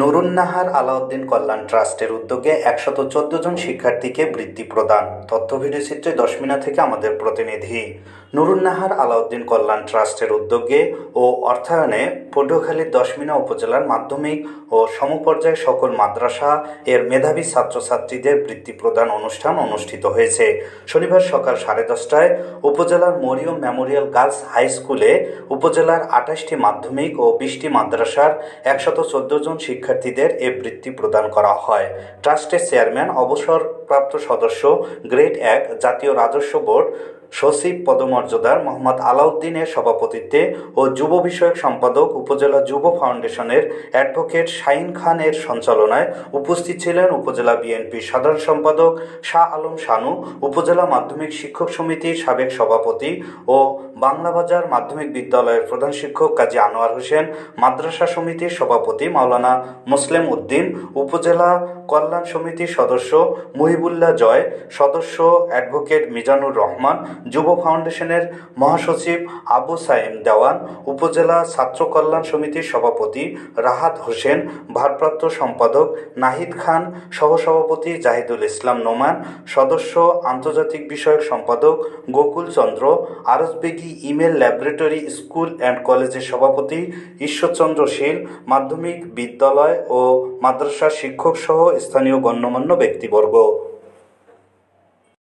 নুরুন্নাহার আলাউদ্দিন কল্যাণ ট্রাস্টের উদ্যোগে একশত চোদ্দ জন শিক্ষার্থীকে বৃত্তি প্রদান। তথ্য ভিডিওচিত্রে দশমিনা থেকে আমাদের প্রতিনিধি। নুরুন্নাহার আলাউদ্দিন কল্যাণ ট্রাস্টের উদ্যোগে ও অর্থায়নে পটুয়াখালীর দশমিনা উপজেলার মাধ্যমিক ও সমপর্যায় সকল মাদ্রাসা এর মেধাবী ছাত্রছাত্রীদের বৃত্তি প্রদান অনুষ্ঠান অনুষ্ঠিত হয়েছে। শনিবার সকাল সাড়ে দশটায় উপজেলার মরিয়ম মেমোরিয়াল গার্লস হাই স্কুলে উপজেলার আঠাশটি মাধ্যমিক ও বিশটি মাদ্রাসার একশত চোদ্দ জন শিক্ষার্থীদের এ বৃত্তি প্রদান করা হয়। ট্রাস্টের চেয়ারম্যান, অবসরপ্রাপ্ত সদস্য, গ্রেড এক জাতীয় রাজস্ব বোর্ড সচিব পদমর্যাদার মোহাম্মদ আলাউদ্দিনের সভাপতিত্বে ও যুব বিষয়ক সম্পাদক উপজেলা যুব ফাউন্ডেশনের অ্যাডভোকেট শাহিন খানের সঞ্চালনায় উপস্থিত ছিলেন উপজেলা বিএনপির সাধারণ সম্পাদক শাহ আলম শানু, উপজেলা মাধ্যমিক শিক্ষক সমিতির সাবেক সভাপতি ও বাংলাবাজার মাধ্যমিক বিদ্যালয়ের প্রধান শিক্ষক কাজী আনোয়ার হোসেন, মাদ্রাসা সমিতির সভাপতি মাওলানা মুসলিম উদ্দিন, উপজেলা কল্যাণ সমিতির সদস্য মুহিবুল্লাহ জয়, সদস্য অ্যাডভোকেট মিজানুর রহমান, যুব ফাউন্ডেশনের মহাসচিব আবু সাইম দেওয়ান, উপজেলা ছাত্র কল্যাণ সমিতির সভাপতি রাহাত হোসেন, ভারপ্রাপ্ত সম্পাদক নাহিদ খান, সহসভাপতি জাহিদুল ইসলাম নোমান, সদস্য আন্তর্জাতিক বিষয়ক সম্পাদক গোকুল চন্দ্র আরসবেগি ইমেল ল্যাবরেটরি স্কুল অ্যান্ড কলেজের সভাপতি ঈশ্বরচন্দ্র শীল, মাধ্যমিক বিদ্যালয় ও মাদ্রাসা শিক্ষকসহ স্থানীয় গণ্যমান্য ব্যক্তিবর্গ।